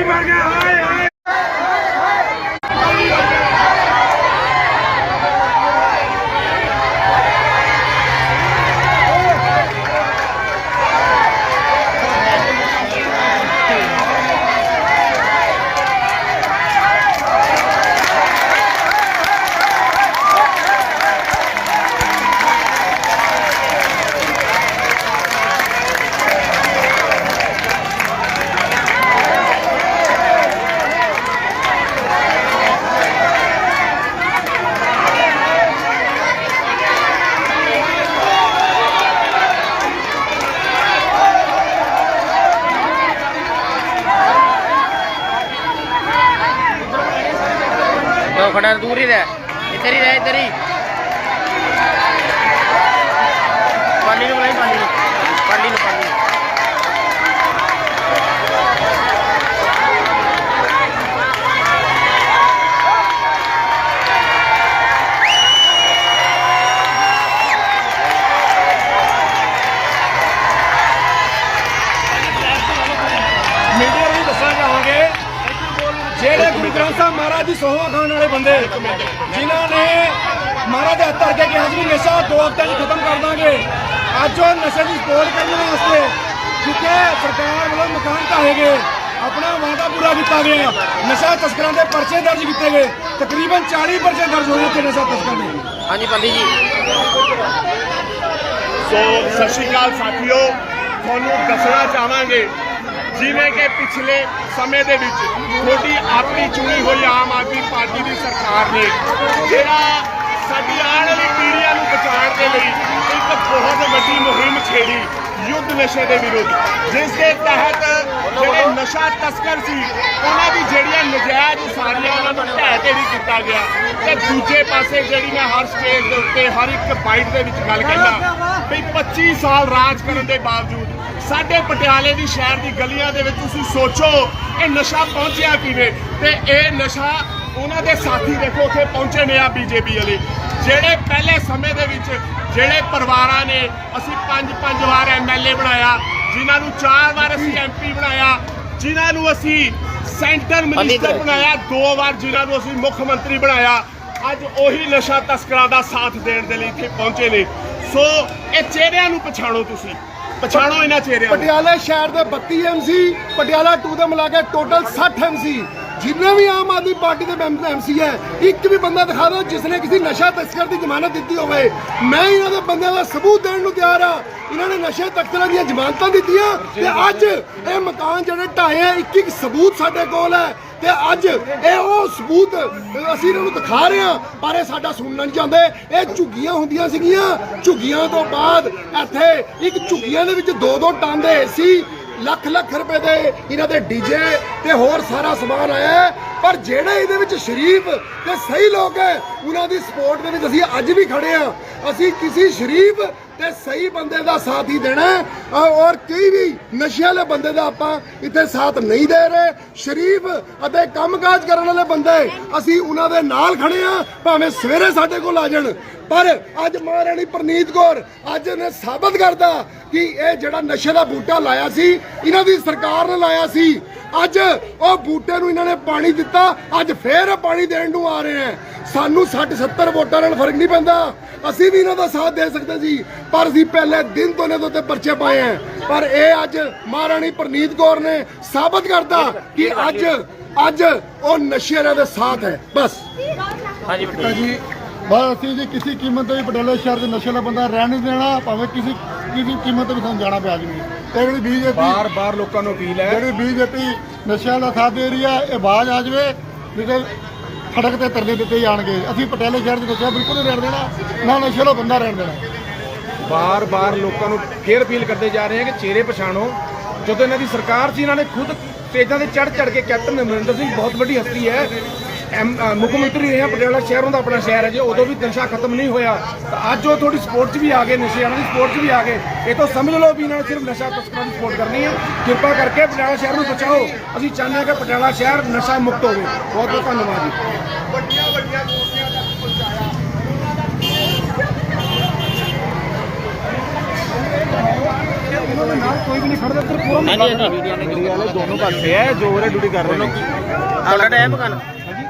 ਬੋਲੀ ਮਰ ਗਿਆ ਹਾਏ ਹਾਏ ਦੋ ਖੜਾ ਦੂਰ ਹੀ ਰਹਿ ਇੱਧਰ ਹੀ ਰਹਿ ਇੱਧਰ ਹੀ ਪਾਲੀ ਨੂੰ ਬੁਲਾਈ ਪਾਲੀ ਨੂੰ ਪਾਲੀ ਨੂੰ ਪਾਲੀ ਨੂੰ ਮੀਡੀਆ ਨੂੰ ਦੱਸਣਾ ਚਾਹਾਂਗੇ ਸਾਹਿਬ ਮਹਾਰਾਜ ਦੀ ਸੋਹਾਂ ਖਾਣ ਵਾਲੇ ਬੰਦੇ ਜਿਨ੍ਹਾਂ ਨੇ ਮਹਾਰਾਜ ਦੇ ਹੱਥ ਕੇ ਕਿਹਾ ਸੀ ਵੀ ਨਸ਼ਾ ਦੋ ਹਫ਼ਤਿਆਂ 'ਚ ਖਤਮ ਕਰ ਦਾਂਗੇ। ਅੱਜ ਉਹ ਨਸ਼ੇ ਦੀ ਸਪੋਰਟ ਕਰਨ ਵਾਸਤੇ ਜਿੱਥੇ ਸਰਕਾਰ ਵੱਲੋਂ ਮਕਾਨ ਢਾਹੇ ਗਏ ਆਪਣਾ ਵਾਅਦਾ ਪੂਰਾ ਕੀਤਾ ਗਿਆ। ਨਸ਼ਾ ਤਸਕਰਾਂ ਦੇ ਪਰਚੇ ਦਰਜ ਕੀਤੇ ਗਏ। ਤਕਰੀਬਨ 40 ਪਰਚੇ ਦਰਜ ਹੋਏ ਇੱਥੇ ਨਸ਼ਾ ਤਸਕਰਾਂ ਦੇ। ਹਾਂਜੀ ਪਾਲੀ ਜੀ। ਸੋ ਸਤਿ ਸ਼੍ਰੀ ਅਕਾਲ ਸਾਥੀਓ ਤੁਹਾਨੂੰ ਦੱਸਣਾ ਚਾਹਾਂਗੇ ਜਿਵੇਂ ਕਿ ਪਿਛਲੇ ਸਮੇਂ ਦੇ ਵਿੱਚ ਤੁਹਾਡੀ ਆਪਣੀ ਚੁਣੀ ਹੋਈ ਆਮ ਆਦਮੀ ਪਾਰਟੀ ਦੀ ਸਰਕਾਰ ਨੇ, ਜਿਹੜਾ ਸਾਡੀ ਆਉਣ ਵਾਲੀ ਪੀੜ੍ਹੀਆਂ ਨੂੰ ਬਚਾਉਣ ਦੇ ਲਈ ਇੱਕ ਬਹੁਤ ਵੱਡੀ ਮੁਹਿੰਮ ਛੇੜੀ ਯੁੱਧ ਨਸ਼ੇ ਦੇ ਵਿਰੁੱਧ, ਜਿਸ ਦੇ ਤਹਿਤ ਜਿਹੜੇ ਨਸ਼ਾ ਤਸਕਰ ਸੀ, ਉਹਨਾਂ ਦੀ ਜਿਹੜੀਆਂ ਨਜਾਇਜ਼ ਸਾਰੀਆਂ ਉਹਨਾਂ ਨੂੰ ਢਹਿ ਵੀ ਕੀਤਾ ਗਿਆ। ਤੇ ਦੂਜੇ ਪਾਸੇ ਜਿਹੜੀ ਮੈਂ ਹਰ ਸਟੇਜ ਦੇ ਉੱਤੇ, ਹਰ ਇੱਕ ਬਾਈਟ ਦੇ ਵਿੱਚ ਗੱਲ ਕਹਿੰਦਾ ਵੀ 25 ਸਾਲ ਰਾਜ ਕਰਨ ਦੇ ਬਾਵਜੂਦ ਸਾਡੇ ਪਟਿਆਲੇ ਦੀ ਸ਼ਹਿਰ ਦੀ ਗਲੀਆਂ ਦੇ ਵਿੱਚ ਤੁਸੀਂ ਸੋਚੋ ਇਹ ਨਸ਼ਾ ਪਹੁੰਚਿਆ ਕਿਵੇਂ? ਤੇ ਇਹ ਨਸ਼ਾ ਉਹਨਾਂ ਦੇ ਸਾਥੀ ਦੇਖੋ ਉੱਥੇ ਪਹੁੰਚੇ ਨੇ ਆ ਬੀਜੇਪੀ ਵਾਲੇ। ਜਿਹੜੇ ਪਹਿਲੇ ਸਮੇਂ ਦੇ ਵਿੱਚ ਜਿਹੜੇ ਪਰਿਵਾਰਾਂ ਨੇ ਅਸੀਂ ਪੰਜ ਪੰਜ ਵਾਰ ਐਮਐਲਏ ਬਣਾਇਆ ਜਿਨ੍ਹਾਂ ਨੂੰ ਚਾਰ ਵਾਰ ਅਸੀਂ ਐਮਪੀ ਬਣਾਇਆ ਜਿਨ੍ਹਾਂ ਨੂੰ ਅਸੀਂ ਸੈਂਟਰ ਮਿਨਿਸਟਰ ਬਣਾਇਆ ਦੋ ਵਾਰ ਜਿਨ੍ਹਾਂ ਨੂੰ ਅਸੀਂ ਮੁੱਖ ਮੰਤਰੀ ਬਣਾਇਆ। ਅੱਜ ਉਹੀ ਨਸ਼ਾ ਤਸਕਰਾਂ ਦਾ ਸਾਥ ਦੇਣ ਦੇ ਲਈ ਇੱਥੇ ਪਹੁੰਚੇ ਨੇ। ਸੋ ਇਹ ਚਿਹਰਿਆਂ ਨੂੰ ਪਛਾਣੋ ਤੁਸੀਂ। ਪਛਾਣੋ ਇਹਨਾਂ ਚਿਹਰਿਆਂ ਨੂੰ। ਪਟਿਆਲਾ ਸ਼ਹਿਰ ਦੇ 32 ਐਮਸੀ ਪਟਿਆਲਾ 2 ਦੇ ਮਿਲਾ ਕੇ ਟੋਟਲ 60 ਐਮਸੀ ਜਿੰਨੇ ਵੀ ਆਮ ਆਦਮੀ ਪਾਰਟੀ ਦੇ ਐਮਸੀ ਹੈ, ਇੱਕ ਵੀ ਬੰਦਾ ਦਿਖਾ ਦਿਓ ਜਿਸ ਨੇ ਕਿਸੇ ਨਸ਼ਾ ਤਸਕਰ ਦੀ ਜ਼ਮਾਨਤ ਦਿੱਤੀ ਹੋਵੇ। ਮੈਂ ਇਹਨਾਂ ਦੇ ਬੰਦਿਆਂ ਦਾ ਸਬੂਤ ਦੇਣ ਨੂੰ ਤਿਆਰ ਆ ਇਹਨਾਂ ਨੇ ਨਸ਼ੇ ਤਸਕਰਾਂ ਦੀਆਂ ਜ਼ਮਾਨਤਾਂ ਦਿੱਤੀਆਂ ਤੇ ਅੱਜ ਇਹ ਮਕਾਨ ਜਿਹੜੇ ਢਾਏ ਆ, ਇੱਕ ਇੱਕ ਸਬੂਤ ਸਾਡੇ ਕੋਲ ਹੈ ਤੇ ਅੱਜ ਇਹ ਉਹ ਸਬੂਤ ਅਸੀਂ ਇਹਨਾਂ ਨੂੰ ਦਿਖਾ ਰਹੇ ਹਾਂ, ਪਰ ਇਹ ਸਾਡਾ ਸੁਣਨਾ ਨਹੀਂ ਚਾਹੁੰਦੇ ਇਹ ਝੁੱਗੀਆਂ ਹੁੰਦੀਆਂ ਸੀਗੀਆਂ। ਝੁੱਗੀਆਂ ਤੋਂ ਬਾਅਦ ਇੱਥੇ ਇੱਕ ਝੁੱਗੀਆਂ ਦੇ ਵਿੱਚ ਦੋ ਦੋ ਟਨ ਦੇ ਏਸੀ ਲੱਖ ਲੱਖ ਰੁਪਏ ਦੇ ਇਹਨਾਂ ਦੇ ਡੀਜੇ ਤੇ ਹੋਰ ਸਾਰਾ ਸਮਾਨ ਆਇਆ ਹੈ। ਪਰ ਜਿਹੜੇ ਇਹਦੇ ਵਿੱਚ ਸ਼ਰੀਫ ਤੇ ਸਹੀ ਲੋਕ ਹੈ, ਉਹਨਾਂ ਦੀ ਸਪੋਰਟ ਦੇ ਵਿੱਚ ਅਸੀਂ ਅੱਜ ਵੀ ਖੜੇ ਆ ਅਸੀਂ ਕਿਸੇ ਸ਼ਰੀਫ ਤੇ ਸਹੀ ਬੰਦੇ ਦਾ ਸਾਥ ਹੀ ਦੇਣਾ ਔਰ ਕੋਈ ਵੀ ਨਸ਼ੇ ਵਾਲੇ ਬੰਦੇ ਦਾ ਆਪਾਂ ਇੱਥੇ ਸਾਥ ਨਹੀਂ ਦੇ ਰਹੇ। ਸ਼ਰੀਫ ਅਤੇ ਕੰਮਕਾਜ ਕਰਨ ਵਾਲੇ ਬੰਦੇ, ਅਸੀਂ ਉਹਨਾਂ ਦੇ ਨਾਲ ਖੜੇ ਆ ਭਾਵੇਂ ਸਵੇਰੇ ਸਾਡੇ ਕੋਲ ਆ ਜਾਣ। ਪਰ ਅੱਜ ਮਹਾਰਾਣੀ ਪ੍ਰਨੀਤ ਕੌਰ ਅੱਜ ਨੇ ਸਾਬਤ ਕਰਦਾ ਕਿ ਇਹ ਜਿਹੜਾ ਨਸ਼ੇ ਦਾ ਬੂਟਾ ਲਾਇਆ ਸੀ, ਇਹਨਾਂ ਦੀ ਸਰਕਾਰ ਨੇ ਲਾਇਆ ਸੀ, ਅੱਜ ਉਹ ਬੂਟੇ ਨੂੰ ਇਹਨਾਂ ਨੇ ਪਾਣੀ ਦਿੱਤਾ, ਅੱਜ ਫੇਰ ਪਾਣੀ ਦੇਣ ਨੂੰ ਆ ਰਹੇ ਆ ਸਾਨੂੰ 60 70 ਵੋਟਾਂ ਨਾਲ ਫ਼ਰਕ ਨਹੀਂ ਪੈਂਦਾ। ਅਸੀਂ ਵੀ ਇਹਨਾਂ ਦਾ ਸਾਥ ਦੇ ਸਕਦੇ ਸੀ ਪਰ ਅਸੀਂ ਪਹਿਲੇ ਦਿਨ ਤੋਂ ਇਹਨਾਂ ਦੇ ਉੱਤੇ ਪਰਚੇ ਪਾਏ ਆ ਪਰ ਇਹ ਅੱਜ ਮਹਾਰਾਣੀ ਪ੍ਰਨੀਤ ਕੌਰ ਨੇ ਸਾਬਤ ਕਰਤਾ ਕਿ ਅੱਜ ਅੱਜ ਉਹ ਨਸ਼ੇ ਵਾਲਿਆਂ ਦੇ ਸਾਥ ਹੈ। ਬਸ। ਹਾਂਜੀ ਬਿਲਕੁਲ। ਜੀ ਬਸ ਅਸੀਂ ਜੀ ਕਿਸੇ ਕੀਮਤ ਤੇ ਵੀ ਪਟਿਆਲਾ ਸ਼ਹਿਰ ਦੇ ਨਸ਼ੇ ਵਾਲਾ ਬੰਦਾ ਰਹਿਣ ਨਹੀਂ ਦੇਣਾ ਭਾਵੇਂ ਕਿਸੇ ਕਿਸੇ ਕੀਮਤ ਤੇ ਵੀ ਸਾਨੂੰ ਜਾਣਾ ਪਿਆ ਜੀ ਤੇ ਜਿਹੜੀ ਬੀਜੇਪੀ ਬਾਰ ਬਾਰ ਲੋਕਾਂ ਨੂੰ ਅਪੀਲ ਹੈ। ਜਿਹੜੀ ਬੀਜੇਪੀ ਨਸ਼ਿਆਂ ਦਾ ਸਾਥ ਦੇ ਰਹੀ ਹੈ ਇਹ ਬਾਜ਼ ਆ ਜਾਵੇ ਤੇ ਸੜਕ ਤੇ ਤਰਲੇ ਦਿੱਤੇ ਜਾਣਗੇ। ਅਸੀਂ ਪਟਿਆਲੇ ਸ਼ਹਿਰ ਦੇ ਨਸ਼ਾ ਬਿਲਕੁਲ ਨਹੀਂ ਰਹਿਣ ਦੇਣਾ। ਨਾ ਨਸ਼ੇ ਵਾਲਾ ਬੰਦਾ ਰਹਿਣ ਦੇਣਾ। ਬਾਰ ਬਾਰ ਲੋਕਾਂ ਨੂੰ ਫੇਰ ਅਪੀਲ ਕਰਦੇ ਜਾ ਰਹੇ ਹਾਂ ਕਿ ਚਿਹਰੇ ਪਛਾਣੋ। ਜਦੋਂ ਇਹਨਾਂ ਦੀ ਸਰਕਾਰ ਸੀ, ਇਹਨਾਂ ਨੇ ਖੁਦ ਸਟੇਜਾਂ ਤੇ ਚੜ ਚੜ ਕੇ ਕੈਪਟਨ ਅਮਰਿੰਦਰ ਸਿੰਘ, ਬਹੁਤ ਵੱਡੀ ਹਸਤੀ ਹੈ। ਮੁੱਖ ਮੰਤਰੀ ਰਿਹਾ ਪਟਿਆਲਾ ਸ਼ਹਿਰੋਂ ਦਾ ਆਪਣਾ ਸ਼ਹਿਰ ਹੈ ਜੇ ਉਦੋਂ ਵੀ ਨਸ਼ਾ ਖਤਮ ਨਹੀਂ ਹੋਇਆ। ਤਾਂ ਅੱਜ ਉਹ ਥੋੜੀ ਸਪੋਰਟ 'ਚ ਵੀ ਆ ਗਏ ਨਸ਼ੇ ਵਾਲਿਆਂ ਦੀ ਸਪੋਰਟ 'ਚ ਵੀ ਆ ਗਏ। ਇਹ ਤਾਂ ਸਮਝ ਲਓ ਵੀ ਇਹਨਾਂ ਨੇ ਸਿਰਫ ਨਸ਼ਾ ਤਸਕਰਾਂ ਦੀ ਸਪੋਰਟ ਕਰਨੀ ਹੈ। ਕਿਰਪਾ ਕਰਕੇ ਪਟਿਆਲਾ ਸ਼ਹਿਰ ਨੂੰ ਬਚਾਓ। ਅਸੀਂ ਚਾਹੁੰਦੇ ਹਾਂ ਕਿ ਪਟਿਆਲਾ ਸ਼ਹਿਰ ਨਸ਼ਾ ਮੁਕਤ ਹੋਵੇ। ਬਹੁਤ ਬਹੁਤ ਧੰਨਵਾਦ ਜੀ। ਵੱਡੀਆਂ ਵੱਡੀਆਂ ਗੋਲੀਆਂ ਤੱਕ ਪਹੁੰਚਾਇਆ। ਹਾਂਜੀ ਹਾਂਜੀ। ਮੀਡੀਆ ਵਾਲੇ ਦੋਨੋਂ ਪਾਸੇ ਹੈ ਜੋ ਡਿਊਟੀ ਕਰ ਰਹੇ ਨੇ। ਤੁਹਾਡਾ ਟਾਈਮ ਮਕਾਨ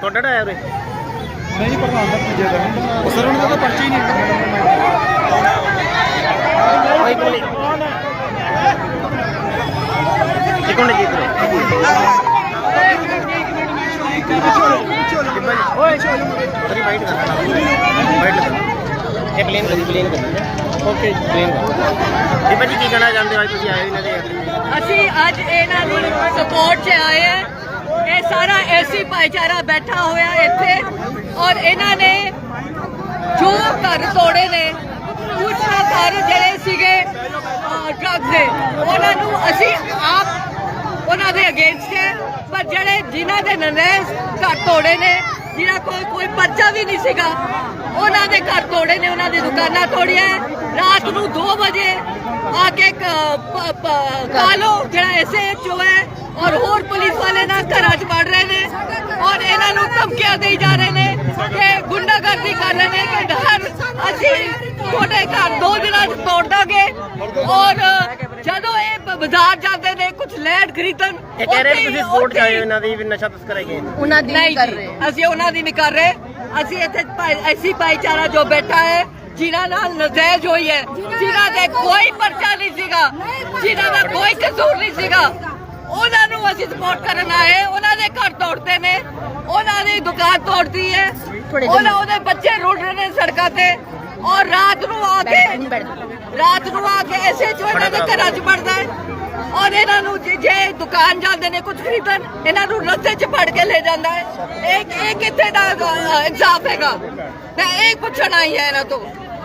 ਤੁਹਾਡਾ ਟਾਈਮ ਉਰੇ? ਨਹੀਂ ਪ੍ਰਧਾਨ ਦਾ ਤੀਜੇ ਦਾ ਸਰ ਉਹਨਾਂ ਦਾ ਪਰਚਾ ਹੀ ਨਹੀਂ ਭਾਈ ਕੋਲ ਇੱਕ ਮਿੰਟ ਜੀ ਓਏ ਤੇਰੀ ਵਾਈਟ ਕਰ ਵਾਈਟ ਕਰ ਇਹ ਪਲੇਨ ਕਰੀ ਪਲੇਨ ਕਰ ਓਕੇ ਪਲੇਨ ਕਰ ਇਹ ਭਾਜੀ ਕੀ ਕਹਿਣਾ ਚਾਹੁੰਦੇ ਹੋ? ਅੱਜ ਤੁਸੀਂ ਆਏ ਹੋ ਇਹਨਾਂ ਦੇ ਅਸੀਂ ਅੱਜ ਇਹਨਾਂ ਦੀ ਸਪੋਰਟ 'ਚ ਆਏ ਹਾਂ। ਇਹ ਸਾਰਾ ਐਸੀ ਭਾਈਚਾਰਾ ਬੈਠਾ ਹੋਇਆ ਇੱਥੇ ਔਰ ਇਹਨਾਂ ਨੇ ਜੋ ਘਰ ਤੋੜੇ ਨੇ ਕੁਛ ਘਰ ਜਿਹੜੇ ਸੀਗੇ ਡਰੱਗ ਦੇ, ਉਹਨਾਂ ਨੂੰ ਅਸੀਂ ਆਪ ਉਹਨਾਂ ਦੇ ਅਗੇਂਸਟ ਹੈ, ਪਰ ਜਿਹੜੇ ਜਿਨ੍ਹਾਂ ਦੇ ਨਨੈਸ ਘਰ ਤੋੜੇ ਨੇ ਜਿਹਨਾਂ ਕੋਈ ਕੋਈ ਪਰਚਾ ਵੀ ਨਹੀਂ ਸੀਗਾ, ਉਹਨਾਂ ਦੇ ਘਰ ਤੋੜੇ ਨੇ, ਉਹਨਾਂ ਦੀ ਦੁਕਾਨਾਂ ਤੋੜੀਆਂ ਰਾਤ ਨੂੰ 2 ਵਜੇ ਆ ਕੇ ਕਾਲੋ ਜਿਹੜਾ ਐਸਐਚਓ ਹੈ ਔਰ ਹੋਰ ਪੁਲਿਸ ਵਾਲੇ ਨਾਲ ਘਰਾਂ 'ਚ ਵੜ ਰਹੇ ਨੇ ਔਰ ਇਹਨਾਂ ਨੂੰ ਧਮਕੀਆਂ ਦੇਈ ਜਾ ਰਹੇ ਨੇ ਕਿ ਗੁੰਡਾਗਰਦੀ ਕਰ ਰਹੇ ਨੇ ਕਿ ਡਰ ਅਸੀਂ ਤੁਹਾਡੇ ਘਰ ਦੋ ਦਿਨਾਂ 'ਚ ਤੋੜ ਦਾਂਗੇ। ਔਰ ਜਦੋਂ ਇਹ ਬਾਜ਼ਾਰ ਜਾਂਦੇ ਨੇ ਕੁਝ ਲੈਣ ਖਰੀਦਣ ਇਹ ਕਹਿ ਰਹੇ ਤੁਸੀਂ ਸਪੋਰਟ ਚਾਹੇ ਇਹਨਾਂ ਦੀ ਵੀ ਨਸ਼ਾ ਤਸਕਰ ਹੈਗੇ ਨੇ। ਉਹਨਾਂ ਦੀ ਨਹੀਂ ਕਰ ਰਹੇ। ਅਸੀਂ ਉਹਨਾਂ ਦੀ ਨਹੀਂ ਕਰ ਰਹੇ। ਅਸੀਂ ਇੱਥੇ ਐਸੀ ਭਾਈਚਾਰਾ ਜੋ ਬੈਠਾ ਹੈ ਜਿਨ੍ਹਾਂ ਨਾਲ ਨਜਾਇਜ਼ ਹੋਈ ਹੈ ਜਿਨ੍ਹਾਂ ਦੇ ਕੋਈ ਪਰਚਾ ਨਹੀਂ ਸੀਗਾ ਜਿਨ੍ਹਾਂ ਦਾ ਕੋਈ ਕਸੂਰ ਨਹੀਂ ਸੀਗਾ। ਉਹਨਾਂ ਨੂੰ ਅਸੀਂ ਸਪੋਰਟ ਕਰਨ ਆਏ ਉਹਨਾਂ ਦੇ ਘਰ ਤੋੜਦੇ ਨੇ ਉਹਨਾਂ ਦੀ ਦੁਕਾਨ ਤੋੜਦੀ ਹੈ ਉਹਨਾਂ ਉਹਦੇ ਬੱਚੇ ਰੁੜ ਰਹੇ ਨੇ ਸੜਕਾਂ ਤੇ ਔਰ ਰਾਤ ਨੂੰ ਆ ਕੇ ਰਾਤ ਨੂੰ ਆ ਕੇ ਐਸੇ ਚੋਣਾਂ ਦੇ ਘਰਾਂ 'ਚ ਵੜਦਾ ਹੈ ਔਰ ਇਹਨਾਂ ਨੂੰ ਜੇ- ਦੁਕਾਨ ਜਾਂਦੇ ਨੇ ਕੁਝ ਖਰੀਦਣ ਇਹਨਾਂ ਨੂੰ ਰਸਤੇ 'ਚ ਫੜ ਕੇ ਲੈ ਜਾਂਦਾ ਹੈ। ਇਹ ਇਹ ਕਿੱਥੇ ਦਾ ਇਨਸਾਫ ਹੈਗਾ? ਮੈਂ ਇਹ ਪੁੱਛਣ ਆਈ ਹਾਂ ਇਹਨਾਂ ਤੋਂ।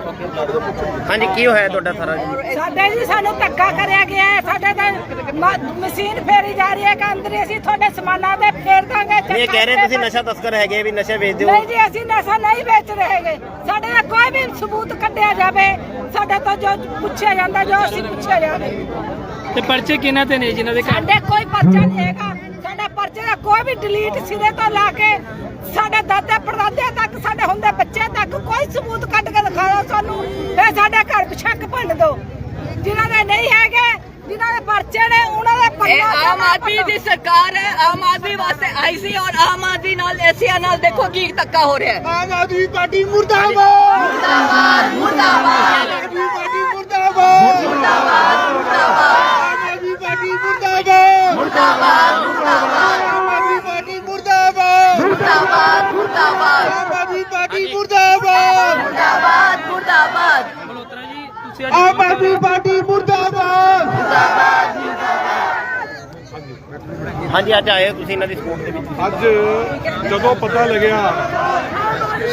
ਹਾਂਜੀ ਕੀ ਹੋਇਆ ਤੁਹਾਡਾ ਸਾਰਾ? ਜੀ ਸਾਡੇ ਜੀ ਸਾਨੂੰ ਧੱਕਾ ਕਰਿਆ ਗਿਆ ਹੈ। ਸਾਡੇ ਤੇ ਮ- ਮਸ਼ੀਨ ਫੇਰੀ ਜਾ ਰਹੀ ਹੈ ਕਿ ਅੰਦਰ। ਅਸੀਂ ਤੁਹਾਡੇ ਸਮਾਨਾਂ ਤੇ ਫੇਰ ਦਾਂਗੇ ਨਹੀਂ, ਇਹ ਕਹਿ ਰਹੇ ਤੁਸੀਂ ਨਸ਼ਾ ਤਸਕਰ ਹੈਗੇ ਵੀ ਨਸ਼ਾ ਵੇਚਦੇ ਹੋ। ਨਹੀਂ ਜੀ ਅਸੀਂ ਨਸ਼ਾ ਨਹੀਂ ਵੇਚ ਰਹੇਗੇ ਸਾਡੇ ਦਾ ਕੋਈ ਵੀ ਸਬੂਤ ਕੱਢਿਆ ਜਾਵੇ ਸਾਡੇ ਤੋਂ ਜੋ ਪੁੱਛਿਆ ਜਾਂਦਾ ਜੋ ਅਸੀਂ ਪੁੱਛਿਆ ਜਾਵੇ। ਤੇ ਪਰਚੇ ਕਿਹਨਾਂ ਤੇ ਨੇ ਜਿਨ੍ਹਾਂ ਦੇ ਘਰ? ਸਾਡੇ ਕੋਈ ਪਰਚਾ ਨਹੀਂ ਹੈਗਾ। ਸਾਡੇ ਪਰਚੇ ਦਾ ਕੋਈ ਵੀ ਡਿਲੀਟ ਸਿਰੇ ਤੋਂ ਲਾ ਕੇ ਸਾਡੇ ਦਾਦੇ ਪੜਦਾਦੇ ਤੱਕ ਸਾਡੇ ਹੁੰਦੇ ਬੱਚੇ ਤੱਕ ਕੋਈ ਸਬੂਤ ਕੱਢ ਕੇ ਦਿਖਾਓ ਸਾਨੂੰ ਇਹ ਸਾਡੇ ਘਰ ਸ਼ੱਕ ਭੰਨ ਦਿਓ। ਜਿਨ੍ਹਾਂ ਦੇ ਨਹੀਂ ਹੈਗੇ ਜਿਨ੍ਹਾਂ ਦੇ ਪਰਚੇ ਨੇ ਉਹਨਾਂ ਦੇ ਇਹ ਪਰਚੇ ਆਮ ਆਦਮੀ ਦੀ ਸਰਕਾਰ ਹੈ ਆਮ ਆਦਮੀ ਵਾਸਤੇ ਆਈ ਸੀ ਔਰ ਆਮ ਆਦਮੀ ਨਾਲ ਐਸੀਆਂ ਨਾਲ ਦੇਖੋ ਕੀ ਧੱਕਾ ਹੋ ਰਿਹਾ ਹੈ। ਆਮ ਆਦਮੀ ਪਾਰਟੀ ਮੁਰਦਾਬਾਦ ਮੁਰਦਾਬਾਦ। ਮੁਰਦਾਬਾਦ। ਆਮ ਆਦਮੀ ਪਾਰਟੀ ਮੁਰਦਾਬਾਦ। ਮੁਰਦਾਬਾਦ ਆਮ ਆਦਮੀ ਪਾਰਟੀ ਮੁਰਦਾਬਾਦ। ਮੁਰਦਾਬਾਦ ਆਮ ਆਦਮੀ ਪਾਰਟੀ ਮੁਰਦਾਬਾਦ ਮੁਰਦਾਬਾਦ। ਮੁਰਦਾਬਾਦ ਆਮ ਪਾਰਟੀ ਮੁਰਦਾਬਾਦ। ਮੁਰਦਾਬਾਦ ਮੁਰਦਾਬਾਦ। ਮਲਹੋਤਰਾ ਜੀ ਤੁਸੀਂ ਆਮ ਆਦਮੀ ਪਾਰਟੀ ਮੁਰਦਾਬਾਦ। ਹਾਂਜੀ ਅੱਜ ਆਏ ਤੁਸੀਂ ਇਹਨਾਂ ਦੀ ਸਪੋਰਟ ਦੇ ਵਿੱਚ। ਅੱਜ ਜਦੋਂ ਪਤਾ ਲੱਗਿਆ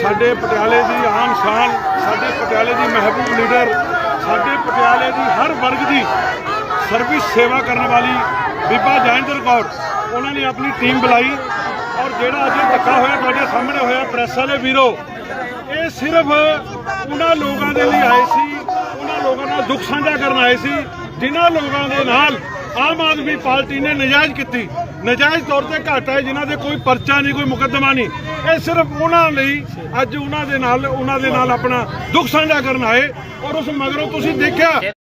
ਸਾਡੇ ਪਟਿਆਲੇ ਦੀ ਆਨ ਸ਼ਾਨ ਸਾਡੇ ਪਟਿਆਲੇ ਦੀ ਮਹਿਬੂਬ ਲੀਡਰ ਸਾਡੇ ਪਟਿਆਲੇ ਦੀ ਹਰ ਵਰਗ ਦੀ ਸਰਵਿਸ ਸੇਵਾ ਕਰਨ ਵਾਲੀ ਬੀਬਾ ਜੈਂਦਰ ਕੌਰ ਉਹਨਾਂ ਨੇ ਆਪਣੀ ਟੀਮ ਬੁਲਾਈ। ਔਰ ਜਿਹੜਾ ਅੱਜ ਇਹ ਧੱਕਾ ਹੋਇਆ ਤੁਹਾਡੇ ਸਾਹਮਣੇ ਹੋਇਆ ਪ੍ਰੈਸ ਵਾਲੇ ਵੀਰੋ, ਇਹ ਸਿਰਫ ਉਹਨਾਂ ਲੋਕਾਂ ਦੇ ਲਈ ਆਏ ਸੀ, ਉਹਨਾਂ ਲੋਕਾਂ ਨਾਲ ਦੁੱਖ ਸਾਂਝਾ ਕਰਨ ਆਏ ਸੀ, ਜਿਨ੍ਹਾਂ ਲੋਕਾਂ ਦੇ ਨਾਲ ਆਮ ਆਦਮੀ ਪਾਰਟੀ ਨੇ ਨਜਾਇਜ਼ ਕੀਤੀ। ਨਜਾਇਜ਼ ਤੌਰ ਤੇ ਘਾਟਾ ਹੈ, ਜਿਨ੍ਹਾਂ ਦੇ ਕੋਈ ਪਰਚਾ ਨਹੀਂ, ਕੋਈ ਮੁਕੱਦਮਾ ਨਹੀਂ। ਇਹ ਸਿਰਫ ਉਹਨਾਂ ਲਈ ਅੱਜ ਉਹਨਾਂ ਦੇ ਨਾਲ, ਉਹਨਾਂ ਦੇ ਨਾਲ ਆਪਣਾ ਦੁੱਖ ਸਾਂਝਾ ਕਰਨ ਆਏ ਔਰ ਉਸ ਮਗਰੋਂ ਤੁਸੀਂ ਦੇਖਿਆ,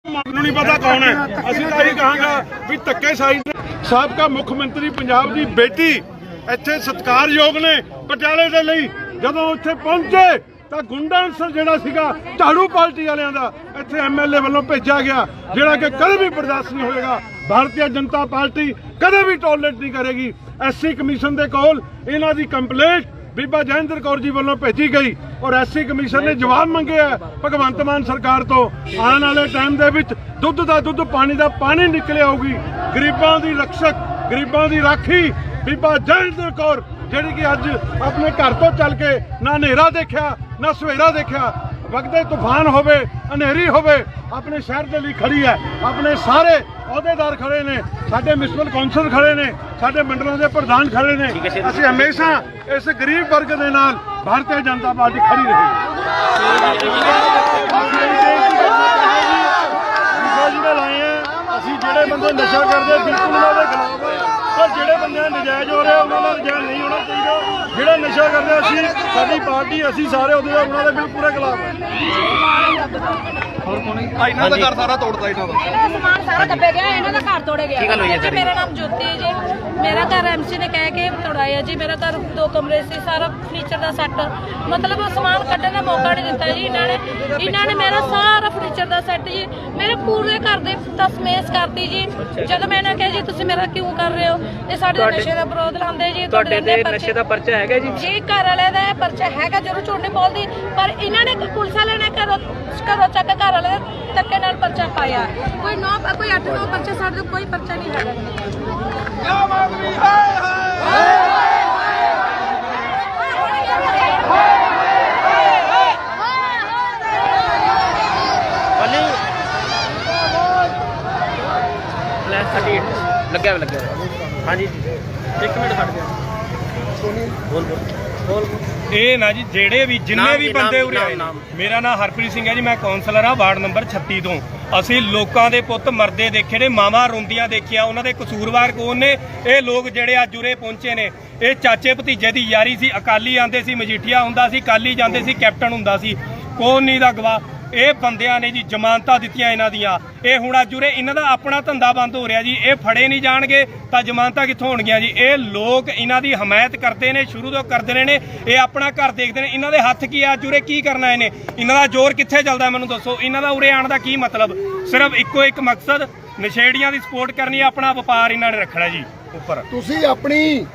ਮੈਨੂੰ ਨਹੀਂ ਪਤਾ ਕੌਣ ਹੈ। ਅਸੀਂ ਤਾਂ ਇਹ ਕਹਾਂਗਾ ਵੀ ਧੱਕੇ ਸਾਈ ਸਾਬਕਾ ਮੁੱਖ ਮੰਤਰੀ ਪੰਜਾਬ ਦੀ ਬੇਟੀ ਇੱਥੇ ਸਤਿਕਾਰਯੋਗ ਨੇ ਪਟਿਆਲੇ ਦੇ ਲਈ। ਜਦੋਂ ਉੱਥੇ ਪਹੁੰਚੇ, ਤਾਂ ਗੁੰਡਾ ਅਨਸਰ ਜਿਹੜਾ ਸੀਗਾ, ਝਾੜੂ ਪਾਰਟੀ ਵਾਲਿਆਂ ਦਾ ਇੱਥੇ ਐਮਐਲਏ ਵੱਲੋਂ ਭੇਜਿਆ ਗਿਆ, ਜਿਹੜਾ ਕਿ ਕਦੇ ਵੀ ਬਰਦਾਸ਼ਤ ਨਹੀਂ ਹੋਏਗਾ। ਭਾਰਤੀ ਜਨਤਾ ਪਾਰਟੀ ਕਦੇ ਵੀ ਟੋਲਰੇਟ ਨਹੀਂ ਕਰੇਗੀ। ਐਸਸੀ ਕਮਿਸ਼ਨ ਦੇ ਕੋਲ ਇਹਨਾਂ ਦੀ ਕੰਪਲੇਂਟ ਬੀਬਾ ਜੈਂਦਰ ਕੌਰ ਜੀ ਵੱਲੋਂ ਭੇਜੀ ਗਈ ਔਰ ਐਸਸੀ ਕਮਿਸ਼ਨ ਨੇ ਜਵਾਬ ਮੰਗਿਆ ਭਗਵੰਤ ਮਾਨ ਸਰਕਾਰ ਤੋਂ। ਆਉਣ ਵਾਲੇ ਟਾਈਮ ਦੇ ਵਿੱਚ ਦੁੱਧ ਦਾ ਦੁੱਧ, ਪਾਣੀ ਦਾ ਪਾਣੀ ਨਿਕਲਿਆ ਆਊਗੀ ਗਰੀਬਾਂ ਦੀ ਰਕਸ਼ਕ, ਗਰੀਬਾਂ ਦੀ ਰਾਖੀ ਬੀਬਾ ਜੈਂਦਰ ਕੌਰ ਜਿਹੜੀ ਕਿ ਅੱਜ ਆਪਣੇ ਘਰ ਤੋਂ ਚੱਲ ਕੇ ਨਾ ਹਨੇਰਾ ਦੇਖਿਆ ਨਾ ਸਵੇਰਾ ਦੇਖਿਆ। ਵਗਦੇ ਤੂਫਾਨ ਹੋਵੇ ਹਨੇਰੀ ਹੋਵੇ ਆਪਣੇ ਸ਼ਹਿਰ ਦੇ ਲਈ ਖੜੀ ਹੈ। ਆਪਣੇ ਸਾਰੇ ਅਹੁਦੇਦਾਰ ਖੜੇ ਨੇ ਸਾਡੇ ਮਿਊਨਿਸਪਲ ਕੌਂਸਲ ਖੜੇ ਨੇ ਸਾਡੇ ਮੰਡਲਾਂ ਦੇ ਪ੍ਰਧਾਨ ਖੜੇ ਨੇ। ਅਸੀਂ ਹਮੇਸ਼ਾ ਇਸ ਗਰੀਬ ਵਰਗ ਦੇ ਨਾਲ ਭਾਰਤੀ ਜਨਤਾ ਪਾਰਟੀ ਖੜੀ ਆ ਅਸੀਂ ਜਿਹੜੇ ਬੰਦੇ ਨਸ਼ਾ ਕਰਦੇ ਬਿਲਕੁਲ ਉਹਨਾਂ ਦੇ ਖਿਲਾਫ ਆ ਜਿਹੜੇ ਬੰਦੇ ਨਜਾਇਜ਼ ਹੋ ਰਹੇ ਉਹਨਾਂ ਦਾ ਨਜਾਇਜ਼ ਨਹੀਂ ਹੋਣਾ ਚਾਹੀਦਾ। ਜਿਹੜਾ ਨਸ਼ਾ ਕਰਦੇ ਅਸੀਂ ਸਾਡੀ ਪਾਰਟੀ ਅਸੀਂ ਸਾਰੇ ਉਹਦੇ ਉਹਨਾਂ ਦੇ ਬਿਲਕੁਲ ਪੂਰੇ ਖਿਲਾਫ ਆ। ਇਹਨਾਂ ਦਾ ਘਰ ਸਾਰਾ ਤੋੜਦਾ ਇਹਨਾਂ ਦਾ। ਮੇਰਾ ਸਮਾਨ ਸਾਰਾ ਦੱਬੇ ਗਿਆ ਇਹਨਾਂ ਦਾ ਘਰ ਤੋੜੇ ਗਿਆ। ਹੈ ਜੀ? ਮੇਰਾ ਨਾਮ ਜੋਤੀ ਹੈ ਜੀ। ਮੇਰਾ ਘਰ ਐਮਸੀ ਨੇ ਕਹਿ ਕੇ ਤੋੜਾਇਆ ਜੀ। ਮੇਰਾ ਘਰ ਦੋ ਕਮਰੇ ਸੀ ਸਾਰਾ ਫਰਨੀਚਰ ਦਾ ਸੈੱਟ। ਮਤਲਬ ਉਹ ਸਮਾਨ ਕੱਢਣ ਦਾ ਮੌਕਾ ਨਹੀਂ ਦਿੱਤਾ ਜੀ ਇਹਨਾਂ ਨੇ। ਇਹਨਾਂ ਨੇ ਮੇਰਾ ਸਾਰਾ ਫਰਨੀਚਰ ਦਾ ਸੈੱਟ ਜੀ। ਮੇਰੇ ਪੂਰੇ ਘਰ ਦੇ ਤਸਮੇਸ ਕਰਤੀ ਜੀ। ਜਦੋਂ ਮੈਂ ਇਹਨਾਂ ਕਿਹਾ ਜੀ ਤੁਸੀਂ ਮੇਰਾ ਕਿਉਂ ਕਰ ਰਹੇ ਹੋ? ਇਹ ਸਾਡੇ ਨਸ਼ੇ ਦਾ ਵਿਰੋਧ ਲਾਉਂਦੇ ਜੀ ਤੁਹਾਡੇ ਤੇ ਨਸ਼ੇ ਦਾ ਪਰਚਾ ਹੈਗਾ ਜੀ। ਜੀ ਘਰ ਵਾਲੇ ਦਾ ਇਹ ਪਰਚਾ ਹੈਗਾ ਜ਼ਰੂਰ ਝੂਠ ਨਹੀਂ ਬੋਲਦੀ ਪਰ ਇਹਨਾਂ ਨੇ ਪੁਲਿਸ ਵਾਲਿਆਂ ਨੇ ਘਰੋਂ ਘਰੋਂ ਚੱਕ ਕੇ ਘਰ ਵਾਲੇ ਦੇ ਧੱਕੇ ਨਾਲ ਪਰਚਾ ਪਾਇਆ। ਕੋਈ ਨੌ ਕੋਈ ਅੱਠ ਨੌ ਪਰਚੇ ਸਾਡੇ ਕੋਲ ਕੋਈ ਪਰਚਾ ਨਹੀਂ ਹੈਗਾ। ਬੱਲੀ ਫਲੈਸ਼ 38 ਲੱਗਿਆ ਹੋਇਆ, ਲੱਗਿਆ ਹੋਇਆ। ਹਾਂਜੀ ਇੱਕ ਮਿੰਟ ਖੜ ਗਿਆ ਇਹ ਨਾ ਜੀ ਜਿਹੜੇ ਵੀ ਜਿੰਨੇ ਨਾਮ ਵੀ ਕੀ, ਬੰਦੇ ਉਰੇ ਆਏ ਨਾਮ, ਮੇਰਾ ਨਾਮ ਹਰਪ੍ਰੀਤ ਸਿੰਘ ਹੈ ਜੀ ਮੈਂ ਕਾਉਂਸਲਰ ਆ ਵਾਰਡ ਨੰਬਰ 36 ਤੋਂ। ਅਸੀਂ ਲੋਕਾਂ ਦੇ ਪੁੱਤ ਮਰਦੇ ਦੇਖੇ ਨੇ ਮਾਵਾਂ ਰੋਂਦੀਆਂ ਦੇਖਿਆ ਉਹਨਾਂ ਦੇ ਕਸੂਰਵਾਰ ਕੌਣ ਨੇ? ਇਹ ਲੋਕ ਜਿਹੜੇ ਅੱਜ ਉਰੇ ਪਹੁੰਚੇ ਨੇ। ਇਹ ਚਾਚੇ ਭਤੀਜੇ ਦੀ ਯਾਰੀ ਸੀ ਅਕਾਲੀ ਆਂਦੇ ਸੀ ਮਜੀਠੀਆ ਹੁੰਦਾ ਸੀ ਕਾਲੀ ਜਾਂਦੇ ਸੀ ਕੈਪਟਨ ਹੁੰਦਾ ਸੀ। ਕੌਣ ਨਹੀਂ ਦਾ ਗਵਾ ਇਹ ਬੰਦਿਆਂ ਨੇ ਜੀ ਜ਼ਮਾਨਤਾਂ ਦਿੱਤੀਆਂ ਇਹਨਾਂ ਦੀਆਂ। ਇਹ ਹੁਣ ਅੱਜ ਉਰੇ ਇਹਨਾਂ ਦਾ ਆਪਣਾ ਧੰਦਾ ਬੰਦ ਹੋ ਰਿਹਾ ਜੀ। ਇਹ ਫੜੇ ਨਹੀਂ ਜਾਣਗੇ ਤਾਂ ਜ਼ਮਾਨਤਾਂ ਕਿੱਥੋਂ ਹੋਣਗੀਆਂ ਜੀ? ਇਹ ਲੋਕ ਇਹਨਾਂ ਦੀ ਹਮਾਇਤ ਕਰਦੇ ਨੇ ਸ਼ੁਰੂ ਤੋਂ ਕਰਦੇ ਰਹੇ ਨੇ। ਇਹ ਆਪਣਾ ਘਰ ਦੇਖਦੇ ਨੇ। ਇਹਨਾਂ ਦੇ ਹੱਥ ਕੀ ਆ? ਅੱਜ ਉਰੇ ਕੀ ਕਰਨਾ ਇਹਨੇ? ਇਹਨਾਂ ਦਾ ਜ਼ੋਰ ਕਿੱਥੇ ਚੱਲਦਾ ਮੈਨੂੰ ਦੱਸੋ? ਇਹਨਾਂ ਦਾ ਉਰੇ ਆਉਣ ਦਾ ਕੀ ਮਤਲਬ? ਸਿਰਫ ਇੱਕੋ ਇੱਕ ਮਕਸਦ ਨਸ਼ੇੜੀਆਂ ਦੀ ਸਪੋਰਟ ਕਰਨੀ ਆਪਣਾ ਵਪਾਰ ਇਹਨਾਂ ਨੇ ਰੱਖਣਾ ਜੀ ਉੱਪਰ। ਤੁਸੀਂ ਆਪਣੀ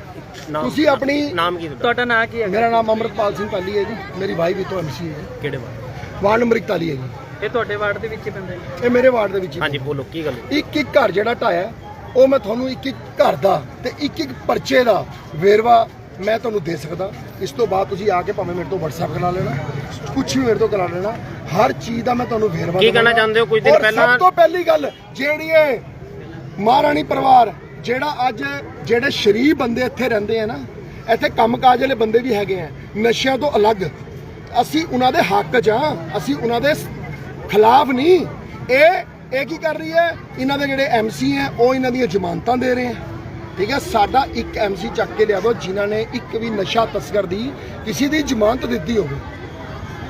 ਨਾਮ ਤੁਸੀਂ ਆਪਣੀ ਨਾਮ ਕੀ ਤੁਹਾਡਾ? ਤੁਹਾਡਾ ਨਾਂ ਕੀ ਹੈ? ਮੇਰਾ ਨਾਮ ਅਮਰਪਾਲ ਸਿੰਘ ਪਾਲੀ ਹੈ ਜੀ। ਮੇਰੀ ਭਾਈ ਵੀ ਤੋਂ ਐਮਸੀ ਹੈ ਕਿਹੜੇ ਵਾਰ ਵਾਰਡ ਨੰਬਰ 41 ਹੈ ਜੀ। ਇਹ ਤੁਹਾਡੇ ਵਾਰਡ ਦੇ ਵਿੱਚ ਹੀ ਪੈਂਦਾ ਜੀ ਇਹ ਮੇਰੇ ਵਾਰਡ ਦੇ ਵਿੱਚ ਹੀ ਹਾਂਜੀ ਬੋਲੋ ਕੀ ਗੱਲ ਇੱਕ ਇੱਕ ਘਰ ਜਿਹੜਾ ਢਾਇਆ ਉਹ ਮੈਂ ਤੁਹਾਨੂੰ ਇੱਕ ਇੱਕ ਘਰ ਦਾ ਤੇ ਇੱਕ ਇੱਕ ਪਰਚੇ ਦਾ ਵੇਰਵਾ ਮੈਂ ਤੁਹਾਨੂੰ ਦੇ ਸਕਦਾ। ਇਸ ਤੋਂ ਬਾਅਦ ਤੁਸੀਂ ਆ ਕੇ ਭਾਵੇਂ ਮੇਰੇ ਤੋਂ WhatsApp ਕਰਾ ਲੈਣਾ ਕੁਛ ਵੀ ਮੇਰੇ ਤੋਂ ਕਰਾ ਲੈਣਾ ਹਰ ਚੀਜ਼ ਦਾ ਮੈਂ ਤੁਹਾਨੂੰ ਵੇਰਵਾ ਕੀ ਕਹਿਣਾ। ਚਾਹੁੰਦੇ ਹੋ? ਕੁਝ ਦਿਨ ਔਰ ਪਹਿਲਾਂ- ਸਭ ਤੋਂ ਪਹਿਲੀ ਗੱਲ ਜਿਹੜੀ ਇਹ ਮਹਾਰਾਣੀ ਪਰਿਵਾਰ ਜਿਹੜਾ ਅੱਜ ਜਿਹੜੇ ਸ਼ਰੀਫ ਬੰਦੇ ਇੱਥੇ ਰਹਿੰਦੇ ਆ ਨਾ ਇੱਥੇ ਕੰਮਕਾਜ ਵਾਲੇ ਬੰਦੇ ਵੀ ਹੈਗੇ ਆ। ਨਸ਼ਿਆਂ ਤੋਂ ਅਲੱਗ ਅਸੀਂ ਉਹਨਾਂ ਦੇ ਹੱਕ 'ਚ ਆ, ਅਸੀਂ ਉਹਨਾਂ ਦੇ ਖਿਲਾਫ ਨਹੀਂ। ਇਹ ਇਹ ਕੀ ਕਰ ਰਹੀ ਹੈ? ਇਹਨਾਂ ਦੇ ਜਿਹੜੇ ਐਮਸੀ ਹੈ, ਉਹ ਇਹਨਾਂ ਦੀਆਂ ਜ਼ਮਾਨਤਾਂ ਦੇ ਰਹੇ ਹੈ। ਠੀਕ ਹੈ, ਸਾਡਾ ਇੱਕ ਐਮਸੀ ਚੱਕ ਕੇ ਲਿਆ ਦਿਓ, ਜਿਨ੍ਹਾਂ ਨੇ ਇੱਕ ਵੀ ਨਸ਼ਾ ਤਸਕਰ ਦੀ ਕਿਸੇ ਦੀ ਜ਼ਮਾਨਤ ਦਿੱਤੀ ਹੋਵੇ।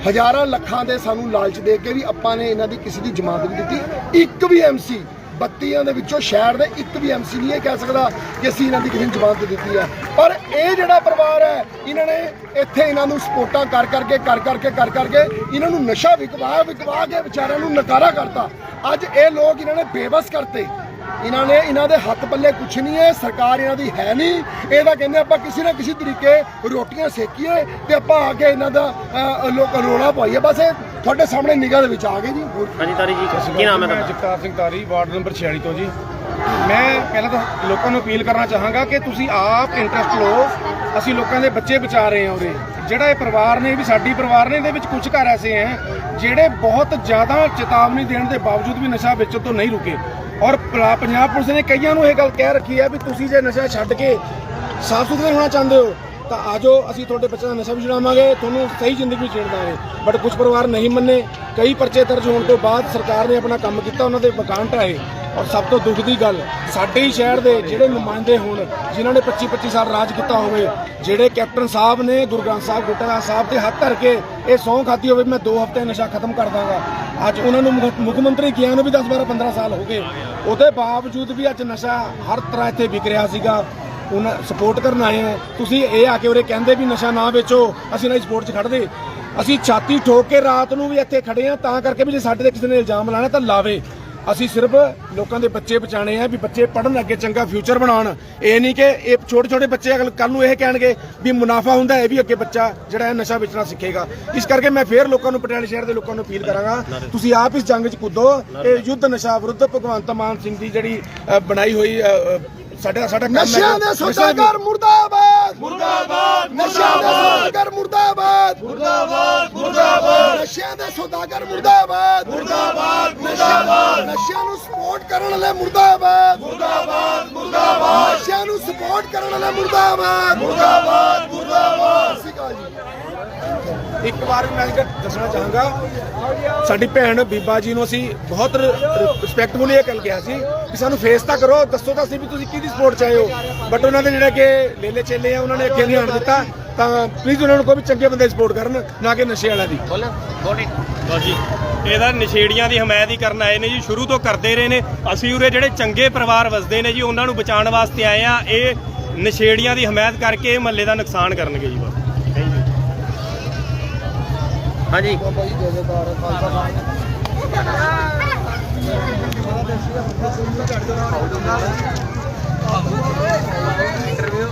ਹਜ਼ਾਰਾਂ ਲੱਖਾਂ ਦੇ ਸਾਨੂੰ ਲਾਲਚ ਦੇ ਕੇ ਵੀ ਆਪਾਂ ਨੇ ਇਹਨਾਂ ਦੀ ਕਿਸੇ ਦੀ ਜ਼ਮਾਨਤ ਨਹੀਂ ਦਿੱਤੀ। ਇੱਕ ਵੀ ਐਮਸੀ ਬੱਤੀਆਂ ਦੇ ਵਿੱਚੋਂ ਸ਼ਹਿਰ ਦੇ ਇੱਕ ਵੀ ਐਮਸੀ ਨਹੀਂ ਇਹ ਕਹਿ ਸਕਦਾ ਕਿ ਅਸੀਂ ਇਹਨਾਂ ਦੀ ਕਿਸੇ ਨੂੰ ਜ਼ਮਾਨਤ ਦਿੱਤੀ ਹੈ। ਪਰ ਇਹ ਜਿਹੜਾ ਪਰਿਵਾਰ ਹੈ ਇਹਨਾਂ ਨੇ ਇੱਥੇ ਇਹਨਾਂ ਨੂੰ ਸਪੋਰਟਾਂ ਕਰ ਕਰਕੇ ਕਰ ਕਰਕੇ ਕਰ ਕਰਕੇ ਇਹਨਾਂ ਨੂੰ ਨਸ਼ਾ ਵਿਕਵਾ ਵਿਕਵਾ ਕੇ ਵਿਚਾਰਿਆਂ ਨੂੰ ਨਕਾਰਾ ਕਰਤਾ। ਅੱਜ ਇਹ ਲੋਕ ਇਹਨਾਂ ਨੇ ਬੇਬਸ ਕਰਤੇ। ਇਹਨਾਂ ਨੇ ਇਹਨਾਂ ਦੇ ਹੱਥ ਪੱਲੇ ਕੁਛ ਨਹੀਂ ਹੈ ਸਰਕਾਰ ਇਹਨਾਂ ਦੀ ਹੈ ਨਹੀਂ। ਇਹਦਾ ਕਹਿੰਦੇ ਆਪਾਂ ਕਿਸੇ ਨਾ ਕਿਸੇ ਤਰੀਕੇ ਰੋਟੀਆਂ ਸੇਕੀਏ ਤੇ ਆਪਾਂ ਆ ਕੇ ਇਹਨਾਂ ਦਾ ਅ, ਲੋਕ ਰੋਲਾ ਪਾਈਏ। ਬਸ ਇਹ ਤੁਹਾਡੇ ਸਾਹਮਣੇ ਨਿਗਾਹ ਦੇ ਵਿੱਚ ਆ ਗਏ ਜੀ। ਹਾਂਜੀ ਤਾਰੀ ਜੀ ਕੀ ਨਾਮ ਹੈ ਮੈਂ ਤੁਹਾਡਾ? ਜਗਤਾਰ ਸਿੰਘ ਤਾਰੀ ਵਾਰਡ ਨੰਬਰ 46 ਤੋਂ ਜੀ। ਮੈਂ ਪਹਿਲਾਂ ਤਾਂ ਲੋਕਾਂ ਨੂੰ ਅਪੀਲ ਕਰਨਾ ਚਾਹਾਂਗਾ ਕਿ ਤੁਸੀਂ ਆਪ ਇੰਟਰਸਟ ਲਓ। ਅਸੀਂ ਲੋਕਾਂ ਦੇ ਬੱਚੇ ਬਚਾ ਰਹੇ ਹਾਂ ਉਰੇ। ਜਿਹੜਾ ਇਹ ਪਰਿਵਾਰ ਨੇ ਵੀ ਸਾਡੀ ਪਰਿਵਾਰ ਨੇ ਇਹਦੇ ਵਿੱਚ ਕੁਝ ਘਰ ਐਸੇ ਹੈ ਜਿਹੜੇ ਬਹੁਤ ਜ਼ਿਆਦਾ ਚੇਤਾਵਨੀ ਦੇਣ ਦੇ ਬਾਵਜੂਦ ਵੀ ਨਸ਼ਾ ਵੇਚਣ ਤੋਂ ਨਹੀਂ ਰੁਕੇ। ਔਰ ਪੰਜਾਬ ਪੁਲਿਸ ਨੇ ਕਈਆਂ ਨੂੰ ਇਹ ਗੱਲ ਕਹਿ ਰੱਖੀ ਹੈ ਵੀ ਤੁਸੀਂ ਜੇ ਨਸ਼ਾ ਛੱਡ ਕੇ ਸਾਫ਼ ਸੁਥਰੇ ਹੋਣਾ ਚਾਹੁੰਦੇ ਹੋ ਤਾਂ ਆਜੋ, ਅਸੀਂ ਤੁਹਾਡੇ ਬੱਚਿਆਂ ਦਾ ਨਸ਼ਾ ਵੀ ਛੁਡਾਵਾਂਗੇ, ਤੁਹਾਨੂੰ ਸਹੀ ਜ਼ਿੰਦਗੀ ਵੀ ਜੀਣ ਦਾਂਗੇ ਬਟ ਕੁਝ ਪਰਿਵਾਰ ਨਹੀਂ ਮੰਨੇ, ਕਈ ਪਰਚੇ ਦਰਜ ਹੋਣ ਤੋਂ ਬਾਅਦ ਸਰਕਾਰ ਨੇ ਆਪਣਾ ਕੰਮ ਕੀਤਾ, ਉਹਨਾਂ ਦੇ ਮਕਾਨ ਢਾਏ ਔਰ ਸਭ ਤੋਂ ਦੁੱਖ ਦੀ ਗੱਲ, ਸਾਡੇ ਹੀ ਸ਼ਹਿਰ ਦੇ ਜਿਹੜੇ ਨੁਮਾਇੰਦੇ ਹੋਣ, ਜਿਨ੍ਹਾਂ ਨੇ 25 25 ਸਾਲ ਰਾਜ ਕੀਤਾ ਹੋਵੇ, ਜਿਹੜੇ ਕੈਪਟਨ ਸਾਹਿਬ ਨੇ, ਗੁਰੂ ਗ੍ਰੰਥ ਸਾਹਿਬ, ਗੁਰਦੁਆਰਾ ਸਾਹਿਬ ਦੇ ਹੱਥ ਧਰ ਕੇ ਇਹ ਸਹੁੰ ਖਾਦੀ ਹੋਵੇ, ਮੈਂ 2 ਹਫ਼ਤੇ ਨਸ਼ਾ ਖਤਮ ਕਰ ਦਾਂਗਾ। ਅੱਜ ਉਹਨਾਂ ਨੂੰ ਮੁੱਖ ਮੁੱਖ ਮੰਤਰੀ ਗਿਆ ਨੂੰ ਵੀ 10 12 15 ਸਾਲ ਹੋ ਗਏ। ਉਹਦੇ ਬਾਵਜੂਦ ਵੀ ਅੱਜ ਨਸ਼ਾ ਹਰ ਤਰ੍ਹਾਂ ਇੱਥੇ ਵਿਕ ਰਿਹਾ ਸੀਗਾ। ਉਹਨਾਂ ਸਪੋਰਟ ਕਰਨ ਆਏ ਆ ਤੁਸੀਂ ਇਹ ਆ ਕੇ ਉਰੇ ਕਹਿੰਦੇ ਵੀ ਨਸ਼ਾ ਨਾ ਵੇਚੋ, ਅਸੀਂ ਨਾ ਸਪੋਰਟ 'ਚ ਖੜਦੇ ਅਸੀਂ ਛਾਤੀ ਠੋਕ ਕੇ ਰਾਤ ਨੂੰ ਵੀ ਇੱਥੇ ਖੜੇ ਆ ਤਾਂ ਕਰਕੇ ਵੀ ਜੇ ਸਾਡੇ ਤੇ ਕਿਸੇ ਨੇ ਇਲਜ਼ਾਮ ਲਾਣਾ ਤਾਂ ਲਾਵੇ। ਅਸੀਂ ਸਿਰਫ ਲੋਕਾਂ ਦੇ ਬੱਚੇ ਬਚਾਣੇ ਆ ਵੀ ਬੱਚੇ ਪੜਨ ਅੱਗੇ ਚੰਗਾ ਫਿਊਚਰ ਬਣਾਉਣ। ਇਹ ਨਹੀਂ ਕਿ ਇਹ ਛੋਟੇ ਛੋਟੇ ਬੱਚੇ ਅਗਲ ਕੱਲ ਨੂੰ ਇਹ ਕਹਿਣਗੇ ਵੀ ਮੁਨਾਫਾ ਹੁੰਦਾ, ਇਹ ਵੀ ਅੱਗੇ ਬੱਚਾ ਜਿਹੜਾ ਹੈ ਨਸ਼ਾ ਵੇਚਣਾ ਸਿੱਖੇਗਾ। ਇਸ ਕਰਕੇ ਮੈਂ ਫੇਰ ਲੋਕਾਂ ਨੂੰ, ਪਟਿਆਲੇ ਸ਼ਹਿਰ ਦੇ ਲੋਕਾਂ ਨੂੰ ਅਪੀਲ ਕਰਾਂਗਾ, ਤੁਸੀਂ ਆਪ ਇਸ ਜੰਗ 'ਚ ਕੁੱਦੋ। ਇਹ ਯੁੱਧ ਨਸ਼ਾ ਵਿਰੁੱਧ ਭਗਵੰਤ ਮਾਨ ਸਿੰਘ ਦੀ ਜਿਹੜੀ ਬਣਾਈ ਹੋਈ ਸਾਡਾ ਸਾਡਾ ਕੰਮ ਹੈ ਨਸ਼ਿਆਂ ਦੇ ਸੌਦਾਗਰ ਮੁਰਦਾਬਾਦ। ਮੁਰਦਾਬਾਦ ਨਸ਼ਿਆਂ ਦੇ ਸੌਦਾਗਰ ਮੁਰਦਾਬਾਦ। ਮੁਰਦਾਬਾਦ ਮੁਰਦਾਬਾਦ। ਨਸ਼ਿਆਂ ਦੇ ਸੌਦਾਗਰ ਮੁਰਦਾਬਾਦ। ਮੁਰਦਾਬਾਦ ਮੁਰਦਾਬਾਦ। ਨਸ਼ਿਆਂ ਨੂੰ ਸਪੋਰਟ ਕਰਨ ਵਾਲੇ ਮੁਰਦਾਬਾਦ। ਮੁਰਦਾਬਾਦ ਮੁਰਦਾਬਾਦ। ਨਸ਼ਿਆਂ ਨੂੰ ਸਪੋਰਟ ਕਰਨ ਵਾਲੇ ਮੁਰਦਾਬਾਦ। ਮੁਰਦਾਬਾਦ ਮੁਰਦਾਬਾਦ। ਸਿਕਾ ਜੀ। ਇੱਕ ਵਾਰ ਮੈਂ ਇਹ ਦੱਸਣਾ ਚਾਹਾਂਗਾ ਸਾਡੀ ਭੈਣ ਬੀਬਾ ਜੀ ਨੂੰ ਅਸੀਂ ਬਹੁਤ ਰਿਸਪੈਕਟਫੁਲੀ ਇਹ ਗੱਲ ਕਿਹਾ ਸੀ ਕਿ ਸਾਨੂੰ ਫੇਸ ਤਾਂ ਕਰੋ ਦੱਸੋ ਤਾਂ ਸੀ ਵੀ ਤੁਸੀਂ ਕਿਹਦੀ ਸਪੋਰਟ ਚਾਹੇ ਹੋ। ਬਟ ਉਹਨਾਂ ਦੇ ਜਿਹੜੇ ਕਿ ਲੇਲੇ ਚੇਲੇ ਆ ਉਹਨਾਂ ਨੇ ਅੱਗੇ ਨਹੀਂ ਆਣ ਦਿੱਤਾ। ਤਾਂ ਪਲੀਜ਼ ਉਹਨਾਂ ਨੂੰ ਵੀ ਚੰਗੇ ਬੰਦੇ ਸਪੋਰਟ ਕਰਨ ਨਾ ਕਿ ਨਸ਼ੇ ਵਾਲਿਆਂ ਦੀ। ਬੋਲ ਬੋਲ। ਲਓ ਜੀ ਇਹਦਾ ਨਸ਼ੇੜੀਆਂ ਦੀ ਹਮਾਇਤ ਹੀ ਕਰਨ ਆਏ ਨੇ ਜੀ ਸ਼ੁਰੂ ਤੋਂ ਕਰਦੇ ਰਹੇ ਨੇ। ਅਸੀਂ ਉਰੇ ਜਿਹੜੇ ਚੰਗੇ ਪਰਿਵਾਰ ਵਸਦੇ ਨੇ ਜੀ ਉਹਨਾਂ ਨੂੰ ਬਚਾਉਣ ਵਾਸਤੇ ਆਏ ਆ। ਇਹ ਨਸ਼ੇੜੀਆਂ ਦੀ ਹਮਾਇਤ ਕਰਕੇ ਇਹ ਮਹੱਲੇ ਦਾ ਨੁਕਸਾਨ ਕਰਨਗੇ ਜੀ ਬਸ। ਹਾਂਜੀ। ਬਾਬਾ ਜੀ ਜੈਕਾਰ ਖਾਲਸਾ ਖਾਨ ਇੰਟਰਵਿਊ